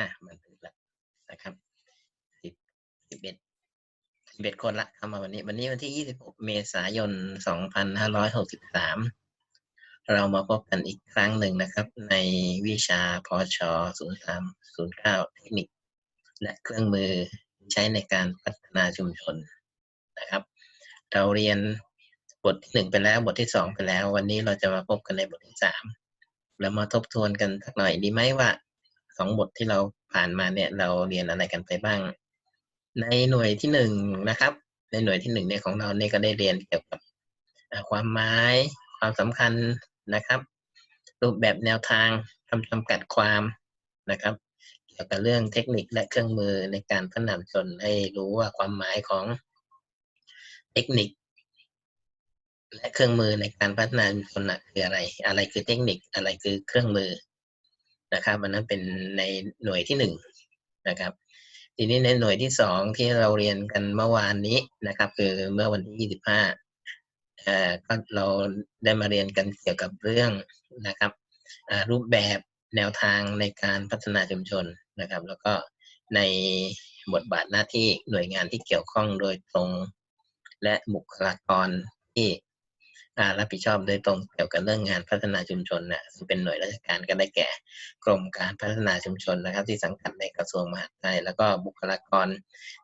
อะมันถึงแล้วนะครับสิบสิบเอ็ดสิบเอ็ดคนละเข้ามาวันนี้ วันนี้วันที่ยี่สิบหกเมษายนสองพันห้าร้อยหกสิบสามเรามาพบกันอีกครั้งหนึ่งนะครับ ในวิชาพอชศูนย์สามศูนย์เก้าเทคนิค และเครื่องมือใช้ในการพัฒนาชุมชนนะครับ เราเรียนบทที่หนึ่งไปแล้วบทที่สองไปแล้ว วันนี้เราจะมาพบกันในบทที่สามแล้วมาทบทวนกันสักหน่อยดีไหมว่า สองบทที่เราผ่านมาเนี่ย เราเรียนอะไรกันไปบ้าง ในหน่วยที่หนึ่งนะครับ ในหน่วยที่หนึ่งเนี่ยของเราเนี่ยก็ได้เรียนเกี่ยวกับความหมายความสำคัญนะครับ รูปแบบแนวทางคำจำกัดความนะครับ เกี่ยวกับเรื่องเทคนิคและเครื่องมือในการพัฒนาชนให้รู้ว่าความหมายของเทคนิค และเครื่องมือในการพัฒนาชนคืออะไร อะไรคือเทคนิคอะไรคือเครื่องมือ นะครับอันนั้นเป็นในหน่วยที่หนึ่งนะครับทีนี้ในหน่วยที่สองที่เราเรียนกันเมื่อวานนี้นะครับ คือเมื่อวันที่ยี่สิบห้าเอ่อก็เราได้มาเรียนกันเกี่ยวกับเรื่องนะครับรูปแบบแนวทางในการพัฒนาชุมชนนะครับ แล้วก็ในบทบาทหน้าที่หน่วยงานที่เกี่ยวข้องโดยตรง และบุคลากรที่ รับผิดชอบโดยตรงเกี่ยวกับเรื่องงานพัฒนาชุมชนนะซึ่งเป็นหน่วยราชการก็ได้แก่ กรมการพัฒนาชุมชนนะครับ ที่สังกัดในกระทรวงมหาดไทยแล้วก็บุคลากร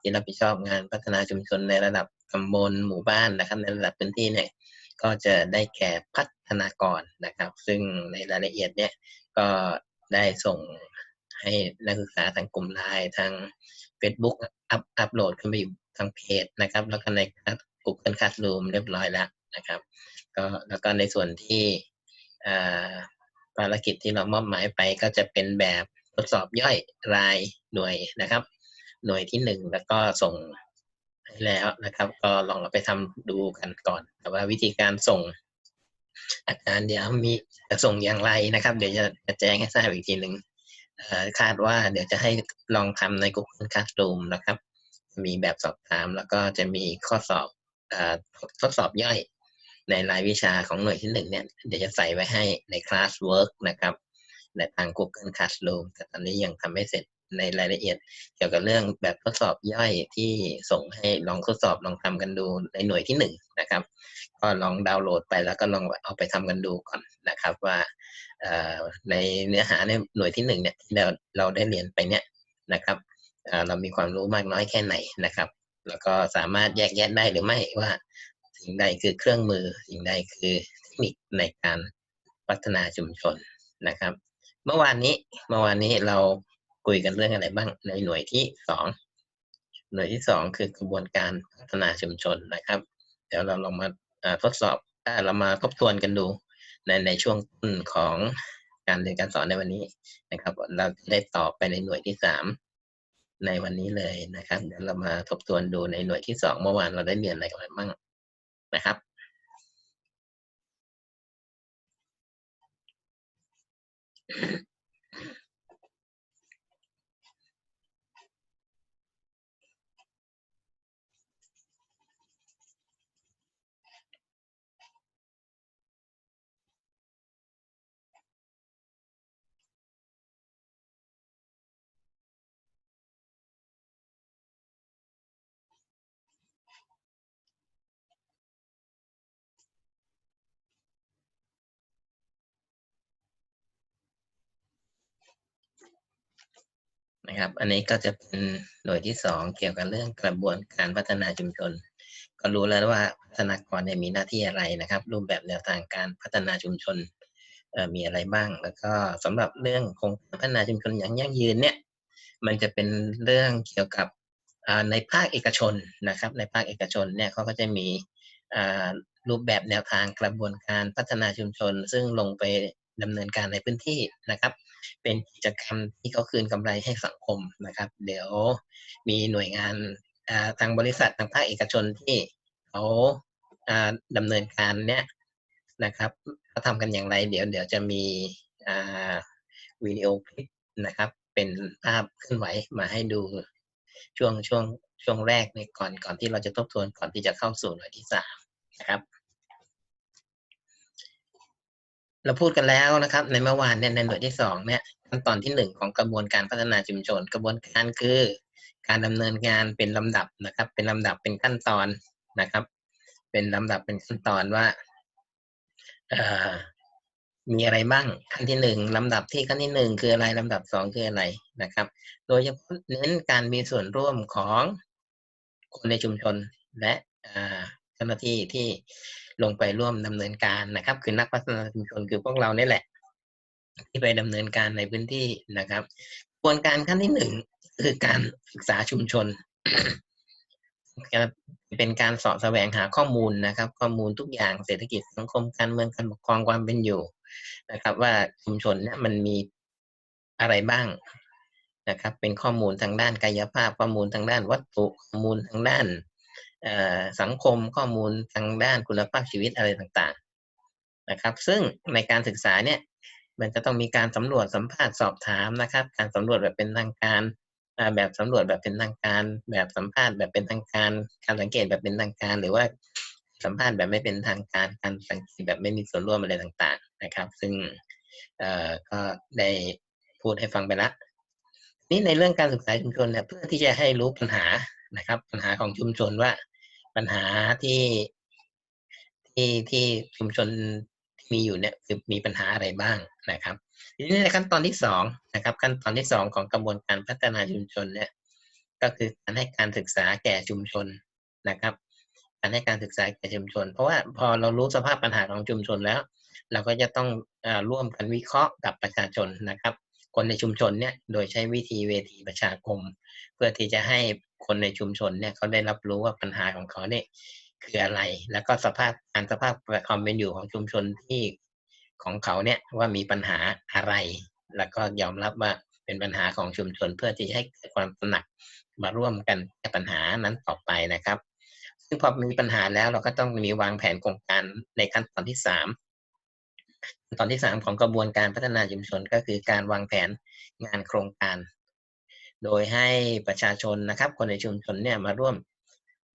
ที่รับผิดชอบงานพัฒนาชุมชนในระดับตำบลหมู่บ้านนะครับ ในระดับพื้นที่เนี่ยก็จะได้แก่พัฒนากรนะครับ ซึ่งในรายละเอียดเนี่ยก็ได้ส่งให้นักศึกษาทางกลุ่มไลน์ทาง Facebook อัพอัพโหลดขึ้นไปอยู่ทางเพจนะครับ แล้วก็ใน Google Classroom เรียบร้อยแล้วนะครับ ก็แล้วก็ในส่วนที่ภารกิจที่เรามอบหมายไปก็จะเป็นแบบทดสอบย่อยรายหน่วยนะครับ หน่วยที่หนึ่งแล้วก็ส่งแล้วนะครับ ก็ลองเอาไปทำดูกันก่อนแต่ว่าวิธีการส่ง อาจารย์เดี๋ยวมีจะส่งอย่างไรนะครับ เดี๋ยวจะแจ้งให้ทราบอีกทีหนึ่งคาดว่าเดี๋ยวจะให้ลองทำใน Google Classroom นะครับ มีแบบสอบถามแล้วก็จะมีข้อสอบอทดสอบย่อย ในรายวิชาของหน่วยที่หนึ่งเนี่ย เดี๋ยวจะใส่ไว้ให้ใน Classwork นะครับ ในทาง Google Classroom แต่ตอนนี้ยังทำไม่เสร็จในรายละเอียด เกี่ยวกับเรื่องแบบทดสอบย่อยที่ส่งให้ลองทดสอบลองทำกันดูในหน่วยที่หนึ่งนะครับ ก็ลองดาวน์โหลดไปแล้วก็ลองเอาไปทำกันดูก่อนนะครับว่าในเนื้อหาในหน่วยที่หนึ่งเนี่ยเราเราได้เรียนไปเนี่ยนะครับเรามีความรู้มากน้อยแค่ไหนนะครับ แล้วก็สามารถแยกแยะได้หรือไม่ว่า สิ่งใดคือเครื่องมือ สิ่งใดคือเทคนิคในการพัฒนาชุมชนนะครับ เมื่อวานนี้เมื่อวานนี้เราคุยกันเรื่องอะไรบ้างในหน่วยที่สองหน่วยที่สองคือกระบวนการพัฒนาชุมชนนะครับ เดี๋ยวเราลองมาทดสอบเรามาทบทวนกันดูในในช่วงต้นของการเรียนการสอนในวันนี้นะครับ เราจะได้ตอบไปในหน่วยที่สามในวันนี้เลยนะครับ เดี๋ยวเรามาทบทวนดูในหน่วยที่สองเมื่อวานเราได้เรียนอะไรกันบ้าง นะครับ นะครับ อันนี้ก็จะเป็นหน่วยที่สองเกี่ยวกับเรื่องกระบวนการพัฒนาชุมชน ก็รู้แล้วว่าพัฒนากรเนี่ยมีหน้าที่อะไรนะครับ รูปแบบแนวทางการพัฒนาชุมชนมีอะไรบ้าง แล้วก็สำหรับเรื่องโครงการพัฒนาชุมชนอย่างยั่งยืนเนี่ย มันจะเป็นเรื่องเกี่ยวกับในภาคเอกชนนะครับ ในภาคเอกชนเนี่ยเขาก็จะมีรูปแบบแนวทางกระบวนการพัฒนาชุมชน ซึ่งลงไป ดำเนินการในพื้นที่นะครับ เป็นกิจกรรมที่เขาคืนกำไรให้สังคมนะครับ เดี๋ยวมีหน่วยงานาทางบริษัททางภาคเอกชนที่เขาาดำเนินการเนี้ยนะครับเขาทำกันอย่างไร เดี๋ยวเดี๋ยวจะมีวิดีโอคลิปนะครับ เป็นภาพเคลื่อนไหวมาให้ดูช่วงช่วงช่วงแรกในก่อนก่อนที่เราจะทบทวนก่อนที่จะเข้าสู่หน่วยที่สามนะครับ เราพูดกันแล้วนะครับ ในเมื่อวานเนี่ยในหน่วยที่สองเนี่ยขั้นตอนที่หนึ่งของกระบวนการพัฒนาชุมชน กระบวนการคือ การดำเนินงานเป็นลำดับนะครับ เป็นลำดับเป็นขั้นตอนนะครับ เป็นลำดับเป็นขั้นตอนว่ามีอะไรบ้างขั้นที่หนึ่งลำดับที่ขั้นที่หนึ่งคืออะไรลำดับสองคืออะไรนะครับ โดยเฉพาะเน้นการมีส่วนร่วมของคนในชุมชนและเจ้าหน้าที่ที่ ลงไปร่วมดำเนินการนะครับ คือนักพัฒนาชุมชนคือพวกเราเนี่แหละ ที่ไปดำเนินการในพื้นที่นะครับกระบวนการขั้นที่หนึ่งคือการศึกษาชุมชนเป็นการสาะแสวงหาข้อมูลนะครับ ข้อมูลทุกอย่างเศรษฐกิจสังคมการเมืองการปกครองความเป็นอยู่นะครับ ว่าชุมชนเนี่ยมันมีอะไรบ้างนะครับ เป็นข้อมูลทางด้านกายภาพข้อมูลทางด้านวัตถุข้อมูลทางด้าน สังคมข้อมูลทางด้านคุณภาพชีวิตอะไรต่างๆนะครับ ซึ่งในการศึกษาเนี่ยมันจะต้องมีการสำรวจสัมภาษณ์สอบถามนะครับ การสำรวจแบบเป็นทางการแบบสำรวจแบบเป็นทางการ แบบสัมภาษณ์แบบเป็นทางการ การสังเกตแบบเป็นทางการ หรือว่าสัมภาษณ์แบบไม่เป็นทางการ การสังเกตแบบไม่มีส่วนร่วมอะไรต่างๆนะครับ ซึ่งก็ได้พูดให้ฟังไปแล้วนี่ในเรื่องการศึกษาชุมชนเนี่ยเพื่อที่จะให้รู้ปัญหา นะครับ ปัญหาของชุมชนว่าปัญหาที่ที่ที่ชุมชนมีอยู่เนี่ยคือมีปัญหาอะไรบ้างนะครับ ทีนี้ในขั้นตอนที่สองนะครับ ขั้นตอนที่สองของกระบวนการพัฒนาชุมชนเนี่ยก็คือการให้การศึกษาแก่ชุมชนนะครับ การให้การศึกษาแก่ชุมชน เพราะว่าพอเรารู้สภาพปัญหาของชุมชนแล้ว เราก็จะต้องอร่วมกันวิเคราะห์กับประชาชนนะครับ คนในชุมชนเนี่ยโดยใช้วิธีเวทีประชาคม เพื่อที่จะให้คนในชุมชนเนี่ยเขาได้รับรู้ว่าปัญหาของเขาเนี่ยคืออะไร แล้วก็สภาพการสภาพความเป็นอยู่ของชุมชนที่ของเขาเนี่ยว่ามีปัญหาอะไร แล้วก็ยอมรับว่าเป็นปัญหาของชุมชนเพื่อที่จะให้เกิดความตระหนักมาร่วมกันแก้ปัญหานั้นต่อไปนะครับ ซึ่งพอมีปัญหาแล้วเราก็ต้องมีวางแผนโครงการในขั้นตอนที่สาม ตอนที่สามของกระบวนการพัฒนาชุมชนก็คือการวางแผนงานโครงการ โดยให้ประชาชนนะครับ คนในชุมชนเนี่ยมาร่วม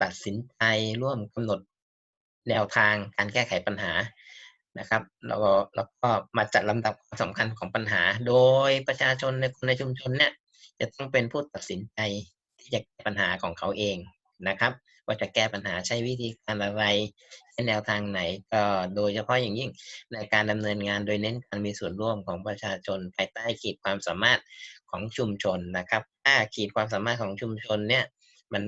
ตัดสินใจร่วมกำหนดแนวทางการแก้ไขปัญหานะครับแล้วก็แล้วก็มาจัดลำดับความสำคัญของปัญหา โดยประชาชนในคนในชุมชนเนี่ยจะต้องเป็นผู้ตัดสินใจที่จะแก้ปัญหาของเขาเองนะครับ ว่าจะแก้ปัญหาใช้วิธีการอะไรใช้แนวทางไหน ก็โดยเฉพาะอย่างยิ่งในการดำเนินงานโดยเน้นการมีส่วนร่วมของประชาชนภายใต้ขีดความสามารถของชุมชนนะครับ ถ้าขีดความสามารถของชุมชนเนี่ยมัน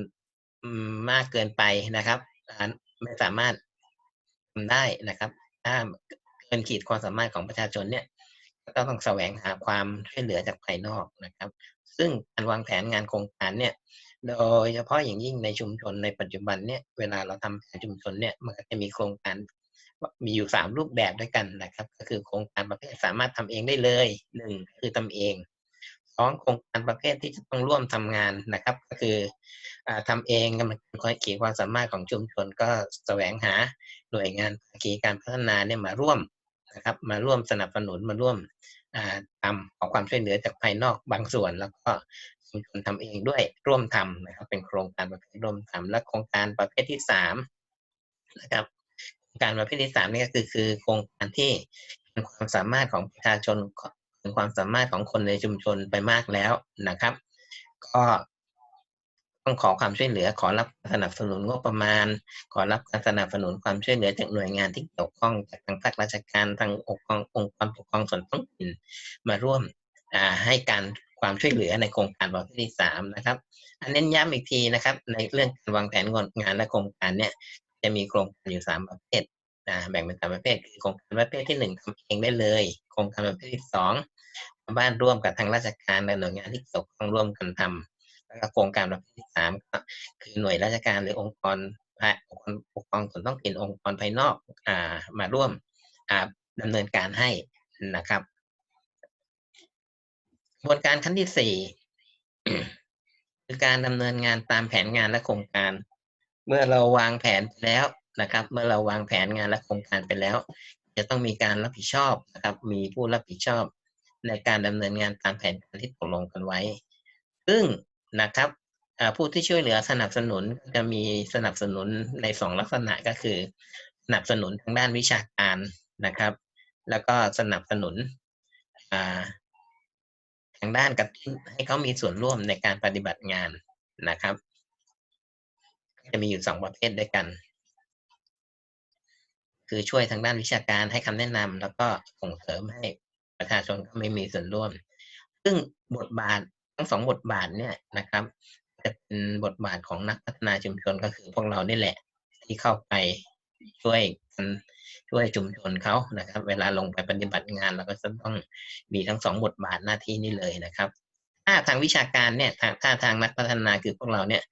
มากเกินไปนะครับไม่สามารถทำได้นะครับ ถ้าเกินขีดความสามารถของประชาชนเนี่ยก็ต้องแสวงหาความช่วยเหลือจากภายนอกนะครับ ซึ่งการวางแผนงานโครงการเนี่ย โดยเฉพาะอย่างยิ่งในชุมชนในปัจจุบันเนี่ยเวลาเราทำแผนชุมชนเนี่ยมันก็จะมีโครงการมีอยู่สามรูปแบบด้วยกันนะครับ ก็คือโครงการประเภทสามารถทำเองได้เลยหนึ่งคือทำเองสองโครงการประเภทที่จะต้องร่วมทำงานนะครับ ก็คืออ่าทำเองมันขีดความสามารถของชุมชนก็แสวงหาหน่วยงานภาคีการพัฒนาเนี่ยมาร่วมนะครับ มาร่วมสนับสนุนมาร่วมทำขอความช่วยเหลือจากภายนอกบางส่วน แล้วก็ ชุมชนทำเองด้วยร่วมทำนะครับ เป็นโครงการประเภทร่วมทำและโครงการประเภทที่สามนะครับโครงการประเภทที่สามนี่ก็คือคือโครงการที่เป็นความสามารถของประชาชนเป็นความสามารถของคนในชุมชนไปมากแล้วนะครับ ก็ต้องขอความช่วยเหลือ ขอรับสนับสนุนงบประมาณ ขอรับการสนับสนุนความช่วยเหลือจากหน่วยงานที่เกี่ยวข้องจากทางภาคราชการทางองค์กรองค์กรปกครองส่วนท้องถิ่นมาร่วมให้การ ความช่วยเหลือในโครงการประเภทที่สามนะครับอันเน้นย้ำอีกทีนะครับ ในเรื่องการวางแผนงานและโครงการเนี่ย จะมีโครงการอยู่สามประเภทอ่าแบ่งเป็นสามประเภทคือโครงการประเภทที่หนึ่งทำเองได้เลย โครงการประเภทที่สองบ้านร่วมกับทางราชการและหน่วยงานที่เกี่ยวข้องร่วมกันทำแล้วก็โครงการประเภทที่สามก็คือหน่วยราชการหรือองค์กรองค์กรปกครองส่วนท้องถิ่นองค์กรภายนอกอ่ามาร่วมอ่าดำเนินการให้นะครับ ระบวนการขั้นที่สี่คือการดำเนินงานตามแผนงานและโครงการ เมื่อเราวางแผนแล้วนะครับ เมื่อเราวางแผนงานและโครงการไปแล้ว จะต้องมีการรับผิดชอบนะครับ มีผู้รับผิดชอบในการดำเนินงานตามแผนการที่ตกลงกันไว้ ซึ่งนะครับผู้ที่ช่วยเหลือสนับสนุนจะมีสนับสนุนในสองลักษณะก็คือสนับสนุนทางด้านวิชาการนะครับ แล้วก็สนับสนุน ทางด้านกระตุ้นให้เขามีส่วนร่วมในการปฏิบัติงานนะครับ จะมีอยู่สองประเภทด้วยกัน คือช่วยทางด้านวิชาการให้คำแนะนำแล้วก็ส่งเสริมให้ประชาชนเขาไม่มีส่วนร่วม ซึ่งบทบาททั้งสองบทบาทเนี่ยนะครับ จะเป็นบทบาทของนักพัฒนาชุมชนก็คือพวกเรานี่แหละ ที่เข้าไป ช่วยช่วยชุมชนเขานะครับ เวลาลงไปปฏิบัติงานเราก็จะต้องมีทั้งสองบทบาทหน้าที่นี้เลยนะครับถ้าทางวิชาการเนี่ยถ้าถ้าทางนักพัฒนาคือพวกเราเนี่ย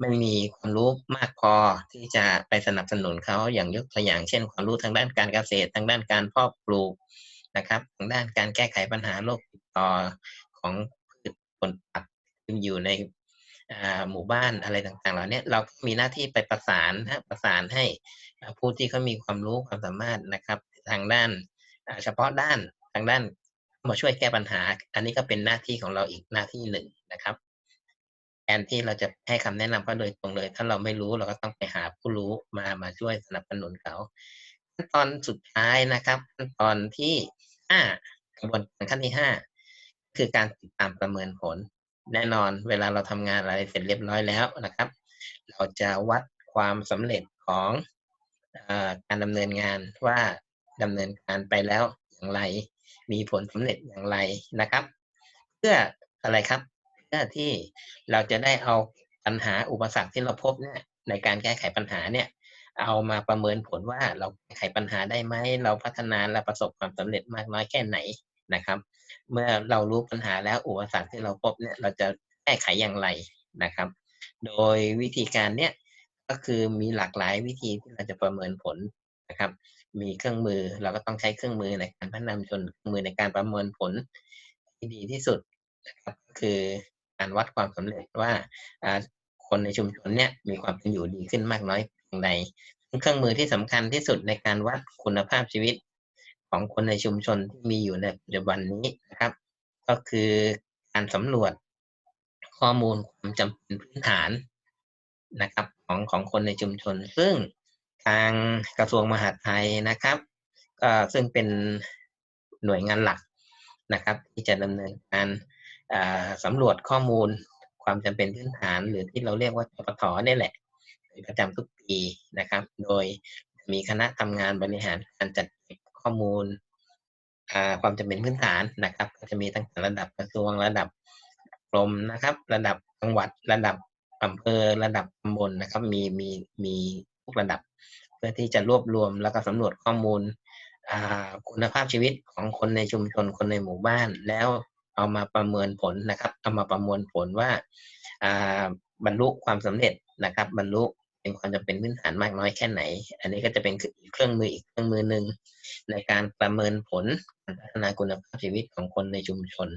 ไม่มีความรู้มากพอที่จะไปสนับสนุนเขาอย่างยกตัวอย่างเช่น ความรู้ทางด้านการเกษตร ทางด้านการเพาะปลูกนะครับ ทางด้านการแก้ไขปัญหาโรคติดต่อของพืชผลผักที่อยู่ในหมู่บ้านอะไรต่างๆเหล่านี้เราก็มีหน้าที่ไปประสานนะประสานให้ ผู้ที่เขามีความรู้ความสามารถนะครับ ทางด้านเฉพาะด้านทางด้านมาช่วยแก้ปัญหา อันนี้ก็เป็นหน้าที่ของเราอีกหน้าที่หนึ่งนะครับแทนที่เราจะให้คำแนะนำเขาโดยตรงเลย ถ้าเราไม่รู้เราก็ต้องไปหาผู้รู้มามาช่วยสนับสนุนเขาขั้นตอนสุดท้ายนะครับขั้นตอนที่ห้ากระบวนการขั้นที่ห้าคือการติดตามประเมินผล แน่นอนเวลาเราทำงานอะไรเสร็จเรียบร้อยแล้วนะครับ เราจะวัดความสำเร็จของ การดำเนินงานว่าดำเนินการไปแล้วอย่างไร มีผลสำเร็จอย่างไรนะครับ เพื่ออะไรครับเพื่อที่เราจะได้เอาปัญหาอุปสรรคที่เราพบเนี่ยในการแก้ไขปัญหาเนี่ยเอามาประเมินผลว่าเราแก้ไขปัญหาได้ไหมเราพัฒนาและประสบความสำเร็จมากน้อยแค่ไหนนะครับ เมื่อเรารู้ปัญหาแล้วอุปสรรคที่เราพบเนี่ยเราจะแก้ไขอย่างไรนะครับ โดยวิธีการเนี่ย ก็คือมีหลากหลายวิธีที่เราจะประเมินผลนะครับ มีเครื่องมือเราก็ต้องใช้เครื่องมือในการพัฒนาชุมชนเครื่องมือในการประเมินผลที่ดีที่สุดนะครับก็คือการวัดความสำเร็จว่าคนในชุมชนเนี่ยมีความเป็นอยู่ดีขึ้นมากน้อยเพียงใดเครื่องมือที่สำคัญที่สุดในการวัดคุณภาพชีวิตของคนในชุมชนที่มีอยู่ในปัจจุบันนี้นะครับ ก็คือการสำรวจข้อมูลความจำเป็นพื้นฐาน นะครับของของคนในชุมชน ซึ่งทางกระทรวงมหาดไทยนะครับก็ซึ่งเป็นหน่วยงานหลักนะครับ ที่จะดำเนินการอ่าสำรวจข้อมูลความจำเป็นพื้นฐาน หรือที่เราเรียกว่าปทนี่แหละประจำทุกปีนะครับ โดยมีคณะทำงานบริหารการจัดเก็บข้อมูลความจำเป็นพื้นฐานนะครับ ก็จะมีตั้งแต่ระดับกระทรวงระดับกรมนะครับ ระดับจังหวัดระดับ อำเภอระดับตำบลนะครับ มีมีมีทุกระดับ เพื่อที่จะรวบรวมแล้วก็สำรวจข้อมูลคุณภาพชีวิตของคนในชุมชนคนในหมู่บ้าน แล้วเอามาประเมินผลนะครับ เอามาประมวลผลว่าบรรลุความสำเร็จนะครับ บรรลุเป็นความจำเป็นพื้นฐานมากน้อยแค่ไหน อันนี้ก็จะเป็นเครื่องมืออีกเครื่องมือหนึ่งในการประเมินผลพัฒนาคุณภาพชีวิตของคนในชุมชน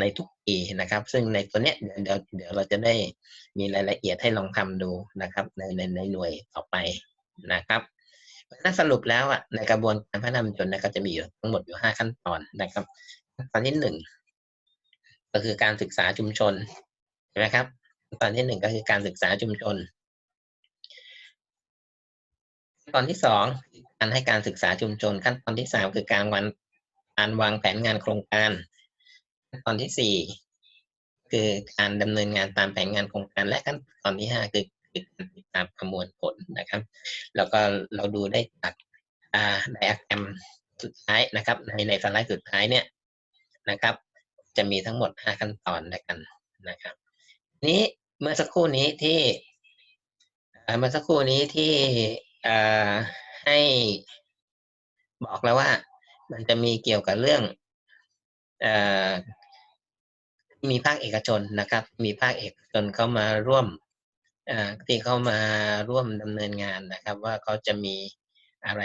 ในทุกปีนะครับ ซึ่งในตัวเนี้ยเดี๋ยวเดี๋ยวเราจะได้มีรายละเอียดให้ลองทำดูนะครับในในในหน่วยต่อไปนะครับเพราะฉะนั้นสรุปแล้วอะในกระบวนการพัฒนาชุมชนเนยก็จะมีอยู่ทั้งหมดอยู่ห้าขั้นตอนนะครับขั้นตอนที่หนึ่งก็คือการศึกษาชุมชนใช่ไหมครับขั้นตอนที่หนึ่งก็คือการศึกษาชุมชนขั้นตอนที่สองการให้การศึกษาชุมชน ขั้นตอนที่สามคือการวันการวางแผนงานโครงการ ตอนที่สี่คือการดำเนินงานตามแผนงานโครงการและขั้นตอนที่ห้าคือการติดตามประมวลผลนะครับ แล้วก็เราดูได้จากอาไดอะแกรมสุดท้ายนะครับ ในในสไลด์สุดท้ายเนี่ยนะครับ จะมีทั้งหมดห้าขั้นตอนด้วยกันนะครับ นี้เมื่อสักครู่นี้ที่เอ่อเมื่อสักครู่นี้ที่เอ่อให้บอกแล้วว่ามันจะมีเกี่ยวกับเรื่องเอ่อ มีภาคเอกชนนะครับ มีภาคเอกชนเข้ามาร่วมอ่อที่เข้ามาร่วมดำเนินงานนะครับ ว่าเขาจะมีอะไร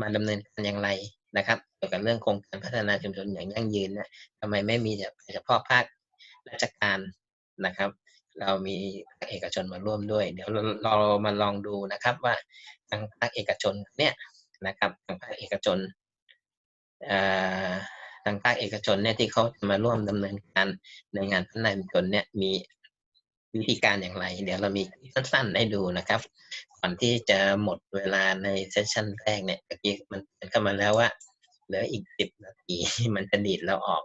มาดำเนินการอย่างไรนะครับเกี่ยวกับเรื่องโครงการพัฒนาชุมชนอย่างยั่งยืนนะทำไมไม่มีเฉพาะภาคราชการนะครับ เรามีภาคเอกชนมาร่วมด้วย เดี๋ยวเรามาลองดูนะครับว่าทางภาคเอกชนเนี่ยนะครับทางภาคเอกชนอ่อ ทางภาคเอกชนเนี่ยที่เขามาร่วมดำเนินการในงานพัฒนาชุมชนเนี่ยมีวิธีการอย่างไร เดี๋ยวเรามีสั้นๆให้ดูนะครับ ก่อนที่จะหมดเวลาในเซสชันแรกเนี่ยเมื่อกี้มันเข้ามาแล้วว่าเหลืออีกสิบนาทีมันจะดีดเราออก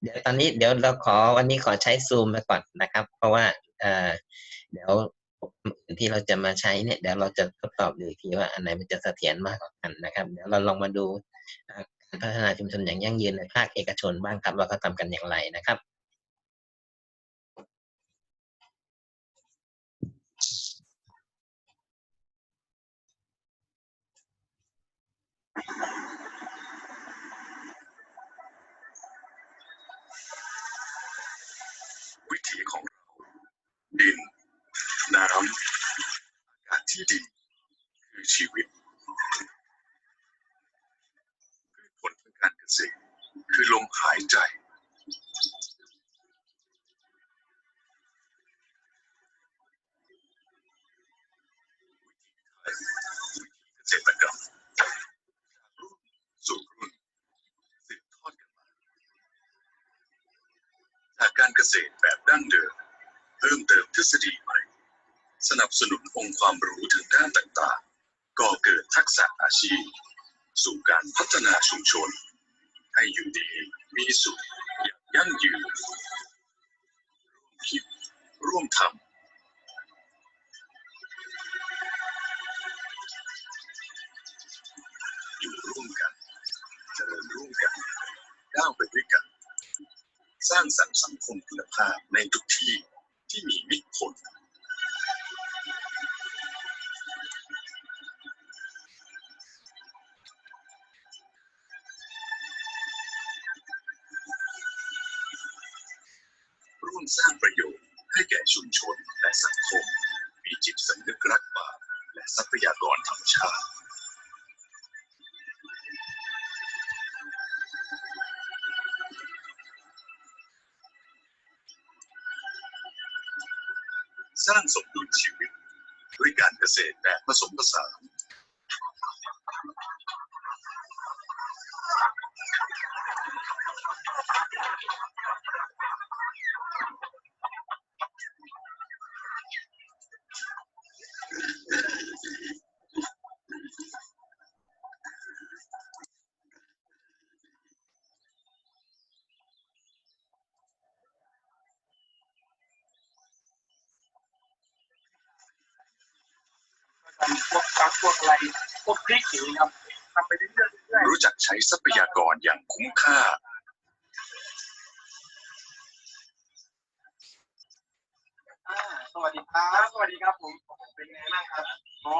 เดี๋ยวตอนนี้เดี๋ยวเราขอวันนี้ขอใช้ซูมไปก่อนนะครับ เพราะว่าเเดี๋ยวที่เราจะมาใช้เนี่ยเดี๋ยวเราจะทดสอบดูทีว่าอันไหนมันจะเสถียรมากกว่ากันนะครับ เดี๋ยวเราลองมาดู พัฒนาชุมชนอย่างยั่งยืนในภาคเอกชนบ้างครับว่าเขาทำกันอย่างไรนะครับวิถีของเราดิน น้ำอากาศที่ดีคือชีวิต สิคือลมหายใจเกรรรุ่บทดกัมกการเกษตรแบบดั้งเดิมเพิ่มเติมทฤษฎีใหม่ สนับสนุนองค์ความรู้ทางด้านต่างๆ ก่อเกิดทักษะอาชีพ สู่การพัฒนาชุมชน ให้อยู่ดีมีสุขอย่างยั่งยืนร่วมคิดร่วมทำอยู่ร่วมกันเจริญร่วมกันก้าวไปด้วยกัน สร้างสรรค์สังคมคุณภาพในทุกที่ที่มีมิตรคน ธรรมชาติสร้างสมดุลชีวิตด้วยการเกษตรแบบผสมผสาน อนอย่างคุ้มค่า สวัสดีครับ สวัสดีครับผมเป็นไงบ้างครับอ๋อ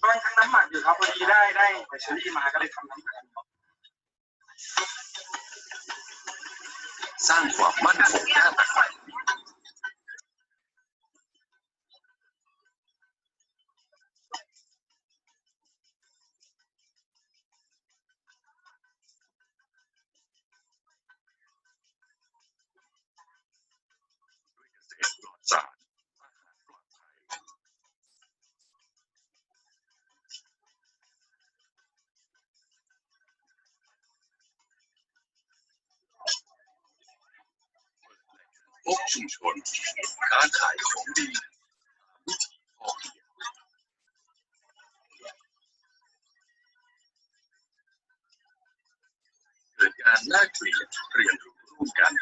กำลังทำน้ำหมักอยู่ครับพอดีได้ได้ไปเชอรี่มาก็เลยทำน้ำหมักสร้างความมั่นคงด้านอาหาร กชุมชน ค้าขายของดีวิถีพอเพียงเกิดการแลกเปลี่ยนเรียนรู้ร่วมกัน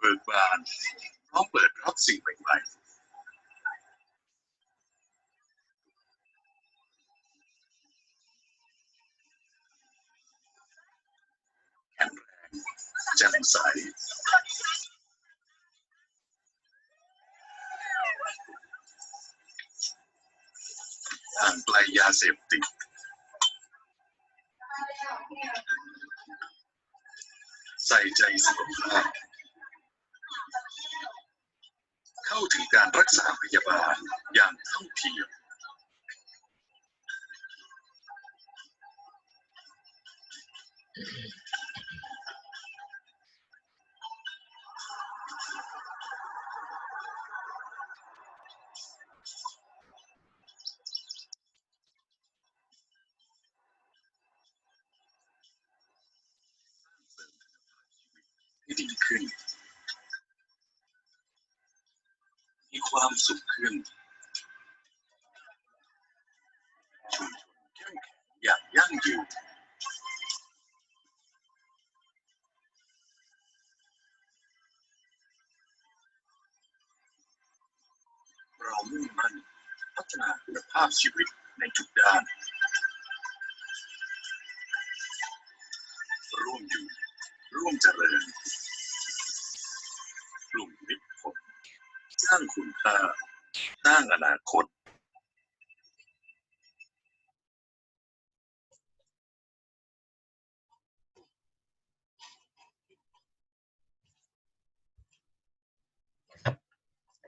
เบิกบานพร้อมเปิดรับสิ่งใหม่ๆแจ่มใสห่างไกลยาเสพติดใส่ใจสุขภาพ เข้าถึงการรักษาพยาบาลอย่างเท่าเทียมที่ดีขึ้น คว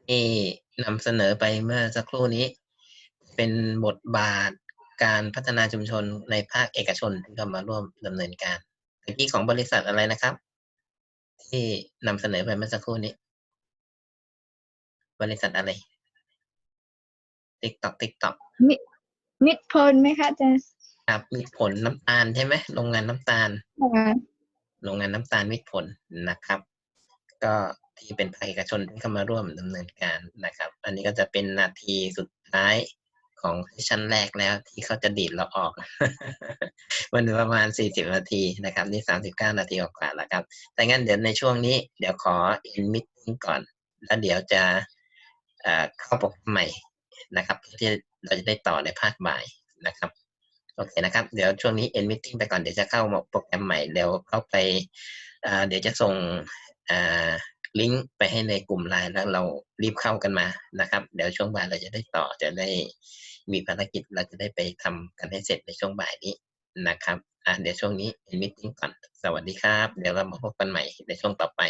ที่นำเสนอไปเมื่อสักครู่นี้ เป็นบทบาทการพัฒนาชุมชนในภาคเอกชนที่เข้ามาร่วมดำเนินการเมื่อกี้ของบริษัทอะไรนะครับ ที่นำเสนอไปเมื่อสักครู่นี้ บริษัทอะไรติ๊กตอกติ๊กตอกมิตรพลไหมคะอาจารย์ครับมีผลน้ำตาลใช่ไหมโรงงานน้ำตาลค่ะโรงงานน้ำตาลมิตรผลนะครับ ก็ ที่เป็นภาคเอกชนที่เข้ามาร่วมดำเนินการนะครับ อันนี้ก็จะเป็นนาทีสุดท้ายของชั่นแรกแล้วที่เขาจะดีดเราออกวันนี้ประมาณ 40 นาทีนะครับ นี่ 39 นาทีกว่าแล้วครับแต่งั้นเดี๋ยวในช่วงนี้เดี๋ยวขอ end meeting ก่อน แล้วเดี๋ยวจะเข้าโปรแกรมใหม่นะครับที่เราจะได้ต่อในภาคบ่ายนะครับโอเคนะครับ เดี๋ยวช่วงนี้ end meeting ไปก่อนเดี๋ยวจะเข้ามาโปรแกรมใหม่เดี๋ยวเข้าไปเดี๋ยวจะส่งอ่า ลิงก์ไปให้ในกลุ่มไลน์แล้วเรารีบเข้ากันมานะครับ เดี๋ยวช่วงบ่ายเราจะได้ต่อจะได้มีภารกิจเราจะได้ไปทำกันให้เสร็จในช่วงบ่ายนี้นะครับอะเดี๋ยวช่วงนี้มิสซิ่งก่อน สวัสดีครับ เดี๋ยวเรามาพบกันใหม่ในช่วงต่อไป